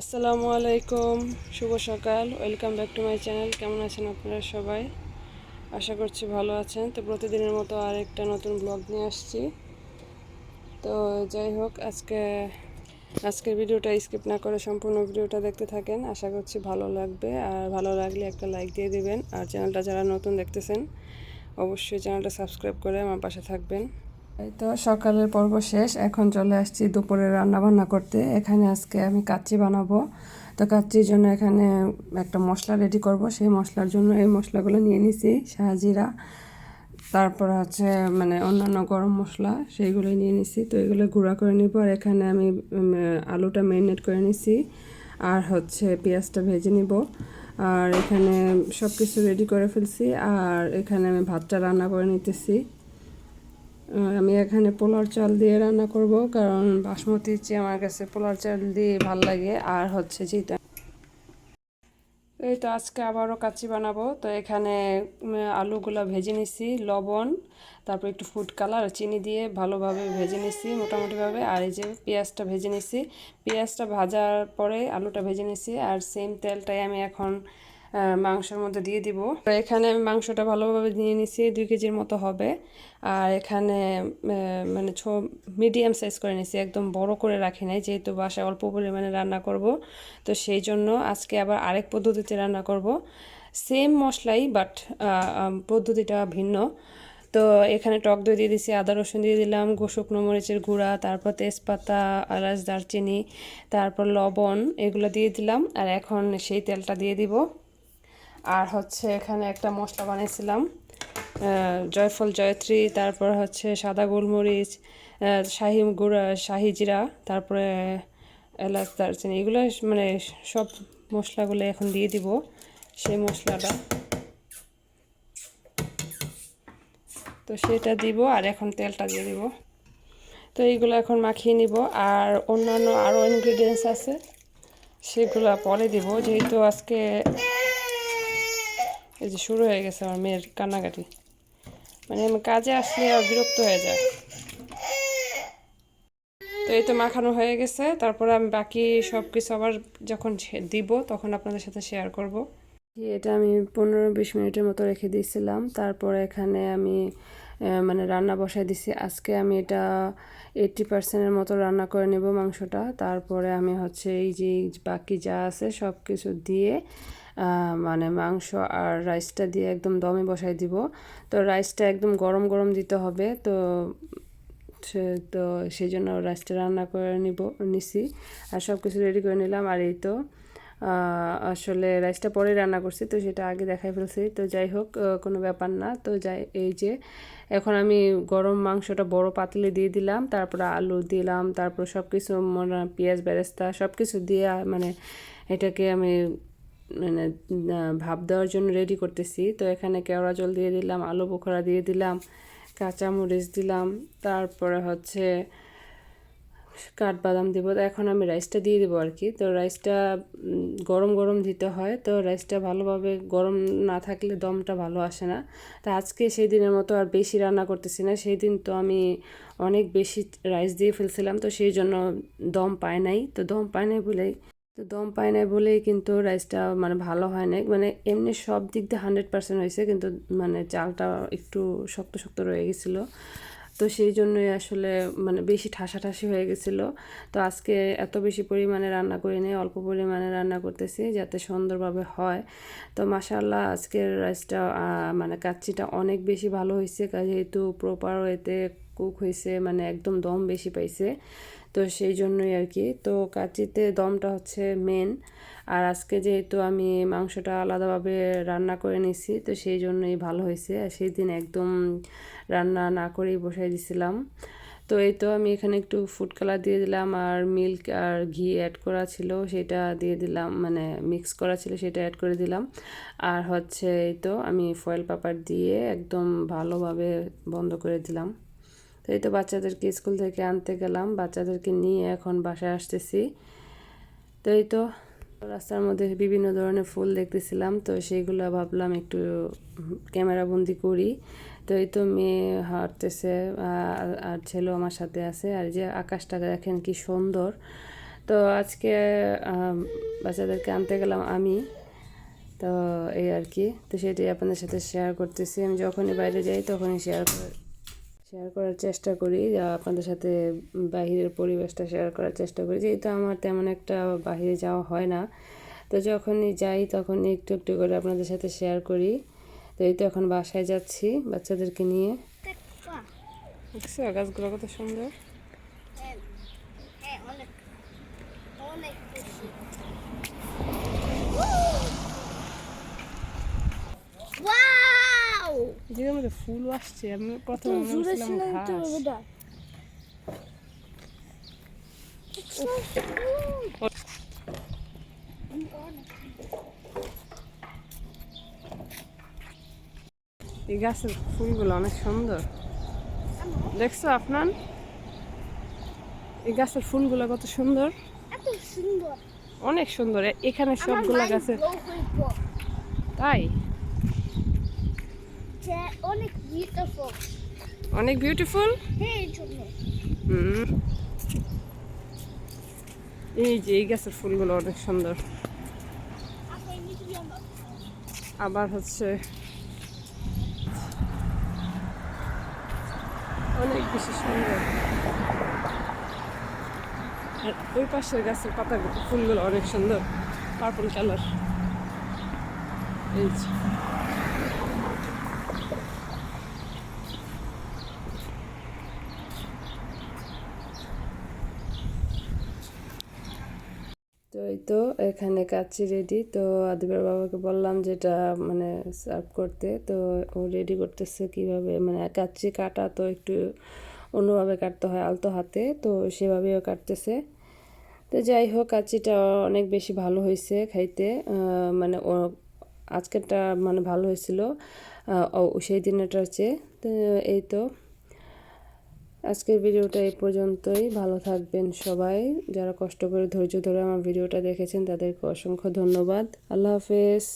আসসালামু আলাইকুম, শুভ সকাল, welcome back to my channel, কেমন আছেন আপনারা সবাই? আশা করছি ভালো আছেন। তো প্রতিদিনের মতো আরেকটা নতুন ব্লগ নিয়ে আসছি। তো যাই হোক, আজকে, আজকের ভিডিওটা স্কিপ না করে সম্পূর্ণ ভিডিওটা দেখতে থাকেন। আশা করছি ভালো লাগবে। আর ভালো লাগলে একটা লাইক দিয়ে দেবেন। আর চ্যানেলটা যারা নতুন দেখতেছেন, অবশ্যই চ্যানেলটা সাবস্ক্রাইব করে আমার পাশে থাকবেন। এই তো সকালের পর্ব শেষ, এখন চলে আসছি দুপুরে রান্না বান্না করতে। এখানে আজকে আমি কাচ্চি বানাবো। তো কাচ্চির জন্য এখানে একটা মশলা রেডি করব। সেই মশলার জন্য এই মশলাগুলো নিয়ে নিছি শাহজিরা তারপর হচ্ছে মানে অন্যান্য গরম মশলা সেইগুলো নিয়ে নিছি। তো এগুলো গুঁড়া করে নিব। আর এখানে আমি আলুটা ম্যারিনেট করে নিছি। আর হচ্ছে পেঁয়াজটা ভেজে নিব। আর এখানে সব কিছু রেডি করে ফেলছি। আর এখানে আমি ভাতটা রান্না করে নিতেছি। আমি এখানে পোলার চাল দিয়ে রান্না করব, কারণ বাসমতির চেয়ে আমার কাছে পোলার চাল দিয়ে ভালো লাগে, আর হচ্ছে যেটা এই তো আজকে আবারও কাচ্চি বানাবো। তো এখানে আলুগুলো ভেজে নিছি, লবণ, তারপর একটু ফুড কালার চিনি দিয়ে ভালোভাবে ভেজে নিছি মোটামুটিভাবে। আর এই যে পেঁয়াজটা ভেজে নিছি, পেঁয়াজটা ভাজার পরে আলুটা ভেজে নিছি, আর সেম তেলটাই আমি এখন মাংসের মধ্যে দিয়ে দিব। এখানে আমি মাংসটা ভালোভাবে নিয়ে নিছি দুই কেজির মতো হবে। আর এখানে মানে ছো মিডিয়াম সাইজ করে নিছি একদম বড় করে রাখি নাই, যেহেতু বাসায় অল্প পরিমাণে রান্না করব। তো সেই জন্য আজকে আবার আরেক পদ্ধতিতে রান্না করব। সেম মশলাই বাট পদ্ধতিটা ভিন্ন। তো এখানে টক দই দিয়ে দিছি, আদা রসুন দিয়ে দিলাম শুকনো মরিচের গুঁড়া, তারপর তেজপাতা, এলাচ, দারচিনি, তারপর লবণ, এগুলো দিয়ে দিলাম। আর এখন সেই তেলটা দিয়ে দিব। আর হচ্ছে এখানে একটা মশলা বানিয়েছিলাম জয়ফল, জয়ত্রী, তারপর হচ্ছে সাদা গোলমরিচ শাহি গুঁড়া, শাহি জিরা, তারপরে এলাচ, দারচিনি, এগুলো মানে সব মশলাগুলো এখন দিয়ে দিব সেই মশলাটা। তো সেটা দিব আর এখন তেলটা দিয়ে দিব। তো এইগুলো এখন মাখিয়ে নিব আর অন্যান্য আরও ইনগ্রিডিয়েন্টস আছে, সেগুলো পরে দিব। যেহেতু আজকে এই যে শুরু হয়ে গেছে আমার মেয়ের কান্নাকাটি। মানে আমি কাজে আসলে আর বিরক্ত হয়ে যায়। তো এই তো মাখানো হয়ে গেছে, তারপরে আমি বাকি সব কিছু আবার যখন দিব তখন আপনাদের সাথে শেয়ার করব। এটা আমি পনেরো বিশ মিনিটের মতো রেখে দিয়েছিলাম, তারপরে এখানে আমি মানে রান্না বসাই দিছি। আজকে আমি এটা এইট্টি পার্সেন্টের মতো রান্না করে নেব মাংসটা। তারপরে আমি হচ্ছে এই যে বাকি যা আছে সব কিছু দিয়ে মানে মাংস আর রাইসটা দিয়ে একদম দমে বসাই দিব। তো রাইসটা একদম গরম গরম দিতে হবে। তো সে, তো সেই জন্য রাইসটা রান্না করে নিব, নিছি। আর সব কিছু রেডি করে নিলাম। আর এই তো আসলে রাইসটা পরে রান্না করছি। তো সেটা আগে দেখাই ফেলছি। তো যাই হোক কোনো ব্যাপার না। তো যাই, এই যে, এখন আমি গরম মাংসটা বড় পাতিলে দিয়ে দিলাম। তারপরে আলু দিলাম। তারপর সব কিছু মনে পেঁয়াজ, বেরেস্তা সব কিছু দিয়ে মানে এটাকে আমি মানে ভাপ দেওয়ার জন্য রেডি করতেছি। তো এখানে কেওড়া জল দিয়ে দিলাম, আলু বোখরা দিয়ে দিলাম, কাঁচামরিচ দিলাম, তারপরে হচ্ছে কাঠবাদাম দিব। তো এখন আমি রাইসটা দিয়ে দেবো আর কি তো রাইসটা গরম গরম দিতে হয়। তো রাইসটা ভালোভাবে গরম না থাকলে দমটা ভালো আসে না। তা আজকে সেই দিনের মতো আর বেশি রান্না করতেছি না। সেই দিন তো আমি অনেক বেশি রাইস দিয়ে ফেলছিলাম। তো সেই জন্য দম পায় নাই। তো দম পায় নাই বলেই তো দম পায় নাই বলেই কিন্তু রাইসটা মানে ভালো হয় নাই। মানে এমনি সব দিক দিয়ে হান্ড্রেড পার্সেন্ট হয়েছে, কিন্তু মানে চালটা একটু শক্ত শক্ত রয়ে গেছিল। তো সেই জন্যই আসলে মানে বেশি ঠাসাঠাসি হয়ে গেছিল। তো আজকে এত বেশি পরিমাণে রান্না করি নি অল্প পরিমাণে রান্না করতেছি যাতে সুন্দরভাবে হয়। তো মাসাল্লাহ আজকের রাইসটা মানে কাচ্চিটা অনেক বেশি ভালো হয়েছে, যেহেতু প্রপার ওয়েতে কুক হয়েছে মানে একদম দম বেশি পাইছে। তো সেই জন্যই আর কি। তো কাচ্চিতে দমটা হচ্ছে মেন আর আজকে যেহেতু আমি মাংসটা আলাদাভাবে রান্না করে নিছি তো সেই জন্যই ভালো হয়েছে। আর সেই দিন একদম রান্না না করেই বসাই দিছিলাম। তো এই তো আমি এখানে একটু ফুড কালার দিয়ে দিলাম, আর মিল্ক আর ঘি অ্যাড করা ছিল, সেটা দিয়ে দিলাম মানে মিক্স করা ছিল, সেটা অ্যাড করে দিলাম। আর হচ্ছে এই তো আমি ফয়েল পেপার দিয়ে একদম ভালোভাবে বন্ধ করে দিলাম। তো এই তো বাচ্চাদেরকে স্কুল থেকে আনতে গেলাম। বাচ্চাদেরকে নিয়ে এখন বাসায় আসতেছি। তো এই তো রাস্তার মধ্যে বিভিন্ন ধরনের ফুল দেখতেছিলাম। তো সেইগুলো ভাবলাম একটু ক্যামেরা বন্দি করি। তো এই তো মেয়ে হাঁটতেছে আর ছেলেও আমার সাথে আছে। আর যে আকাশটা দেখেন কি সুন্দর। তো আজকে বাচ্চাদেরকে আনতে গেলাম আমি। তো এই আর কি। তো সেটাই আপনাদের সাথে শেয়ার করতেছি। আমি যখনই বাইরে যাই তখনই শেয়ার করে শেয়ার করার চেষ্টা করি যা আপনাদের সাথে বাহিরের পরিবেশটা শেয়ার করার চেষ্টা করি। যেহেতু আমার তেমন একটা বাহিরে যাওয়া হয় না তো যখনই যাই তখনই একটু একটু করে আপনাদের সাথে শেয়ার করি। তো এই তো এখন বাসায় যাচ্ছি বাচ্চাদেরকে নিয়ে। দেখছ গাছগুলো কত সুন্দর হ্যাঁ হ্যাঁ অনেক অনেক বেশি যেটার মধ্যে ফুল আসছে আমি প্রথমে মনে করছিলাম ঘাস। এই গাছের ফুলগুলো অনেক সুন্দর। দেখছ আপনার এই গাছের ফুলগুলো কত সুন্দর। অনেক সুন্দর এখানে সবগুলা গাছের তাই? যে অনেক বিউটিফুল অনেক বিউটিফুল হ্যাঁ এই হুম। এই যে এই গাছের ফুলগুলো অনেক সুন্দর। যাব আবার হচ্ছে অনেক বেশি সুন্দর। আর ওই পাশের গাছের পাতা ফুলগুলো অনেক সুন্দর। পার্পল কালার এই যে। তো এখানে কাচ্চি রেডি তো আদিবের বাবাকে বললাম যেটা মানে সার্ভ করতে। তো ও রেডি করতেছে কীভাবে মানে কাচ্ছি কাটা তো একটু অন্যভাবে কাটতে হয় আলতো হাতে, তো সেভাবেও কাটতেছে। তো যাই হোক, কাচ্চিটা অনেক বেশি ভালো হয়েছে খাইতে। মানে ও আজকেরটা মানে ভালো হয়েছিল। সেই দিনেরটার চেয়ে। তো এই তো। আজকের ভিডিওটা এই পর্যন্তই। ভালো থাকবেন সবাই। যারা কষ্ট করে ধৈর্য ধরে আমার ভিডিওটা দেখেছেন, তাদেরকে অসংখ্য ধন্যবাদ। আল্লাহ হাফেজ।